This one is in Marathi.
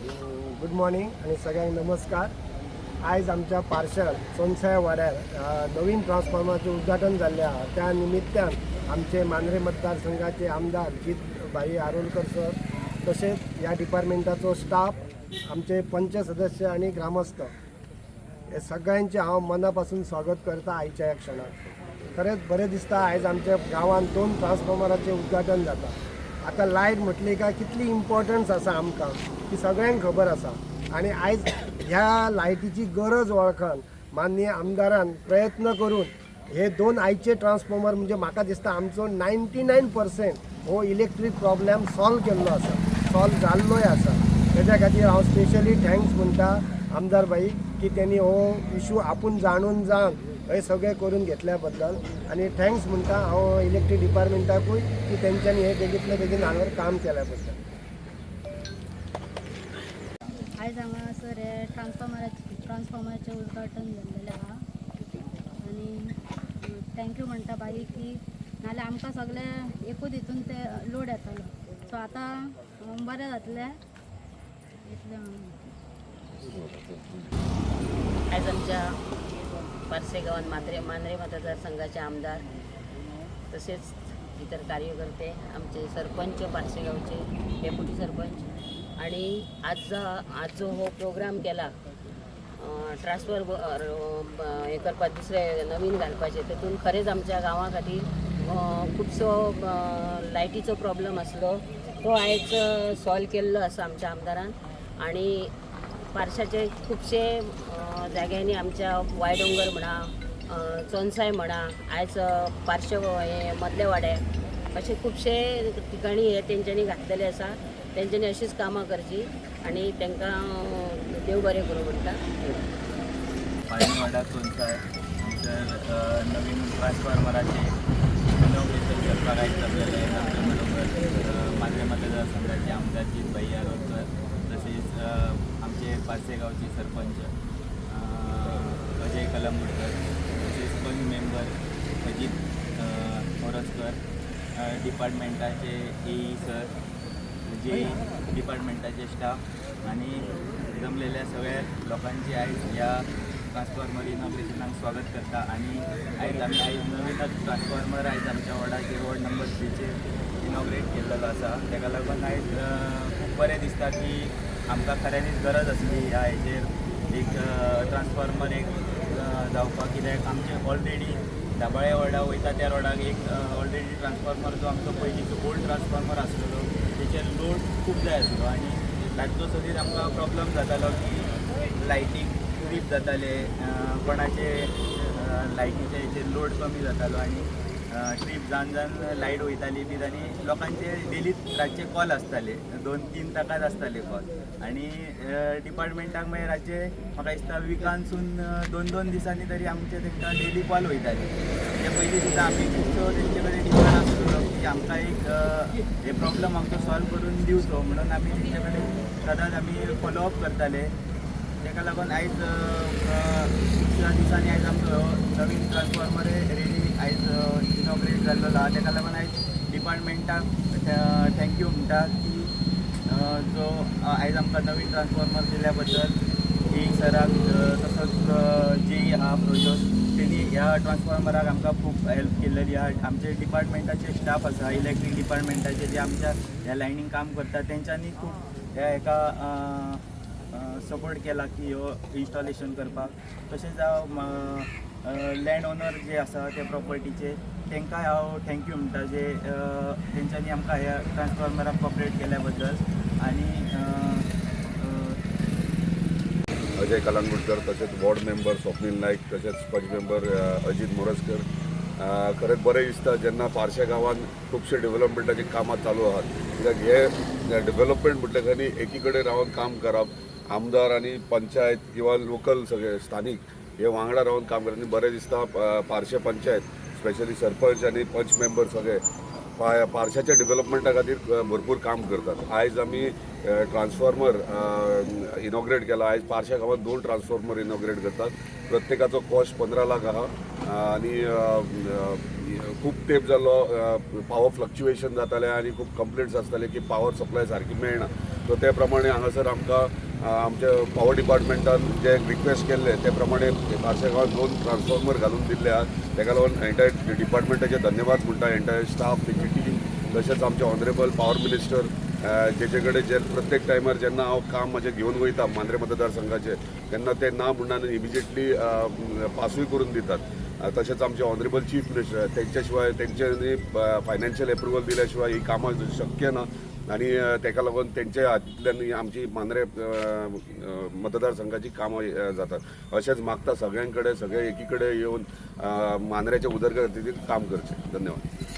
गुड मॉर्निंग आणि सगळ्यांना नमस्कार. आयज आमच्या पार्शल सोनसाय वाड्यार नवीन ट्रान्सफॉर्मरचें उद्घाटन जाल्लें आहा. त्या निमित्तान आमचे मांद्रे मतदारसंघाचे आमदार जित भाई आरोलकर सर तसेच ह्या डिपार्टमेंटाचो स्टाफ आमचे पंच सदस्य आणि ग्रामस्थ हे सगळ्यांचे हांव मनापासून स्वागत करता आयच्या ह्या क्षणाक खरेंच बरें दिसता आयज आमच्या गांवांत दोन ट्रान्सफॉर्मराचें उद्घाटन जाता आतां लायट म्हटली काय कितली इम्पॉर्टन्स आसा आमकां. ती सगळ्यांक खबर आसा आणि आयज ह्या लायटीची गरज वळखन माननीय आमदारान प्रयत्न करून हे दोन आयचे ट्रान्सफॉर्मर म्हणजे म्हाका दिसता आमचो नायन्टी नायन पर्सेंट हो इलेक्ट्रीक प्रॉब्लेम सॉल्व केल्लो आसा सॉल्व जाल्लोय आसा तेज्या खातीर हांव स्पेशली थँक्स म्हणटा आमदार भाई की त्यांनी हो इशू आपूण जाणून जावन हे सगळें करून घेतल्या बद्दल आणि थँक्स म्हणटा हांव इलेक्ट्रीक डिपार्टमेंटाकूय की तेंच्यांनी हे बेगीतल्या बेगीन हांगर काम केल्या बद्दल आयज हांगा सर हे ट्रान्सफॉर्मराचे उद्घाटन जाल्लेलें आहा. आनी थँक्यू म्हणटा बाई की नाल्यार आमकां सगळे एकूच हितून ते लोड येतालो. सो आतां बरें जातलें इतलें हांव आज आमच्या पारसे गावात मात्रे मांद्रे मतदारसंघाचे आमदार तसेच इतर कार्यकर्ते आमचे सरपंच पारसे गावचे डेप्युटी सरपंच आणि आज आज जो हो प्रोग्राम केला ट्रान्सफर हे करपाक दुसरे नवीन घालपाचे तेतून खरेंच आमच्या गांवा खातीर खुबसो लायटीचो प्रॉब्लम आसलो तो आयज सॉल्व केल्लो आसा आमच्या आमदारान. आणि पारशाचे खुबशे जाग्यांनी आमच्या वायडोंगर म्हणा चोनसाय म्हणा आयज पारशे हे मदले वाडे असे खुबशे ठिकाणी हे तेंच्यांनी घातलेले आसा तेंच्यांनी अशीच कामां करची आणि तांकां देव बरें करूं म्हणटा पाणी वाडा कोणता तर नवीन ट्रान्सफॉर्मराचे इनोव्हेशन करपाक आयज आपल्याला आमच्या बरोबर आमदार जित भैया आरोलकर तसेच आमचे पारसे गावचे सरपंच अजय कलंगूटकर तसेच पंच मेंबर अजित अ, मोरजकर डिपार्टमेंटाचे ई सर जे डिपार्टमेंटाचे स्टाफ आणि जमलेल्या सगळ्या लोकांची आयज या ट्रान्सफॉर्मर इनॉग्रेशनाक स्वागत करता आणि आयज आमी आयज नवीनच ट्रान्सफॉर्मर आयज आमच्या वॉर्डाचेर वॉर्ड नंबर थ्रीचेर इनॉग्रेट केल्लेलो आसा ताका लागून आयज खूब बरें दिसता की आमकां खऱ्यांनीच गरज आसली ह्या हेचेर एक ट्रान्सफॉर्मर एक जावपाक कित्याक आमचे ऑलरेडी दाबाळे वडा वयता त्या रोडाक एक ऑलरेडी ट्रान्सफॉर्मर जो आमचो पयलींचो ओल्ड ट्रान्सफॉर्मर आसलेलो तेचेर लोड खूब जाय आसलो आनी ताचो सदीत आमकां प्रॉब्लम जातालो की लायटीक ट्रीप जाताले कोणाचे लायटीचे हेचेर लोड कमी जातालो आनी ट्रीप जावन जावन लायट वयताली बी आनी लोकांचे डेली रातचे कॉल आसताले दोन तीन ताकाच आसताले कॉल आनी डिपार्टमेंटाक मागीर रातचे म्हाका दिसता विकानसून दोन दोन दिसांनी तरी आमचे तांकां डेली कॉल वयताले ते पयलीं दिसा आमी खुबसो तेंचे कडेन डिमांड आसलो की आमकां एक हे प्रॉब्लम आमचो सॉल्व करून दिवचो म्हणून आमी तेंचे कडेन सदांच आमी फॉलोअप करताले. तेका लागून आयज अ, दुसऱ्या दिसांनी आयज आमचो नवीन ट्रान्सफॉर्मर रेडी. आयज इनॉग्रेट जाल्लो आहा तेका लागून आयज डिपार्टमेंटाक थँक्यू म्हणटा की जो आयज आमकां नवीन ट्रान्सफॉर्मर दिल्या बद्दल एक सराक तसोच जे आहा प्रोजोस तेणी ह्या ट्रान्सफॉर्मराक आमकां खूब हेल्प केल्लेली आहा आमचे डिपार्टमेंटाचे स्टाफ आसा इलेक्ट्रीक डिपार्टमेंटाचे जे आमच्या ह्या लायनीक काम करता तेंच्यांनी खूब ह्या एका सपोर्ट केला की हो इन्स्टॉलेशन करपाक तशेंच हांव लँड ओनर जे आसा ते प्रॉपर्टीचे तांकांय हांव थँक्यू म्हणटा जे तेंच्यांनी आमकां ह्या ट्रान्सफॉर्मराक कॉपरेट केल्या बद्दल आनी अजय कलांगुटकर तसेच वॉर्ड मेंबर स्वप्नील नाईक तसेच पंच मेंबर अजित मोरजकर. खरेंच बरें दिसता जेन्ना पारशे गांवांत खुबशे डेव्हलपमेंटाची कामां चालू आहात. कित्याक हे डेव्हलपमेंट म्हटल्या खाली एकी कडेन रावन काम करप आमदार आनी पंचायत किंवा लोकल सगळे स्थानीक हे वांगडा रावन काम करता आनी बरें दिसता पार्शे पारशे पंचायत स्पेशली सरपंच आनी पंच मेंबर सगळे पा पारशाच्या डेव्हलपमेंटा खातीर भरपूर काम करतात. आयज आमी ट्रान्सफॉर्मर इनॉग्रेट केला. आयज पारशा गांवांत दोन ट्रान्सफॉर्मर इनॉग्रेट करतात. प्रत्येकाचो कॉस्ट पंदरा लाख आहा. आनी अ, खूब तेंप जाल्लो पावर फ्लक्च्युएशन जातालें आनी खूब कंप्लेंट्स आसताले की पावर सप्लाय सारकी मेळना. सो ते प्रमाणे हांगासर आमकां आमच्या पॉवर डिपार्टमेंटान जे रिक्वेस्ट केल्ले ते प्रमाणे पार्शे गांवांत दोन ट्रान्सफॉर्मर घालून दिल्ले आहात ताका लागून एन्टायर डिपार्टमेंटाचे धन्यवाद म्हणटा एंटायर स्टाफ तेची टीम तशेंच आमचे ऑनरेबल पॉवर मिनिस्टर जेचे कडेन जे प्रत्येक टायमार जेन्ना हांव काम म्हजें घेवन वयता मांद्रे मतदारसंघाचे तेन्ना ते ना म्हणून इमिजिएटली पासूय करून दितात. तशेंच आमचे ऑनरेबल चीफ मिनिस्टर तेंच्या शिवाय तेंच्यांनी फायनान्शियल एप्रुवल दिल्या शिवाय ही कामां शक्य ना. आनी अ, तेका लागून तेंच्या हातींतल्यान आमची मांद्रे मतदारसंघाची कामां जातात. अशेंच मागता सगळ्यां कडेन सगळे एकी कडेन येवन मांद्र्याच्या मांद्रेच्या काम करचें धन्यवाद.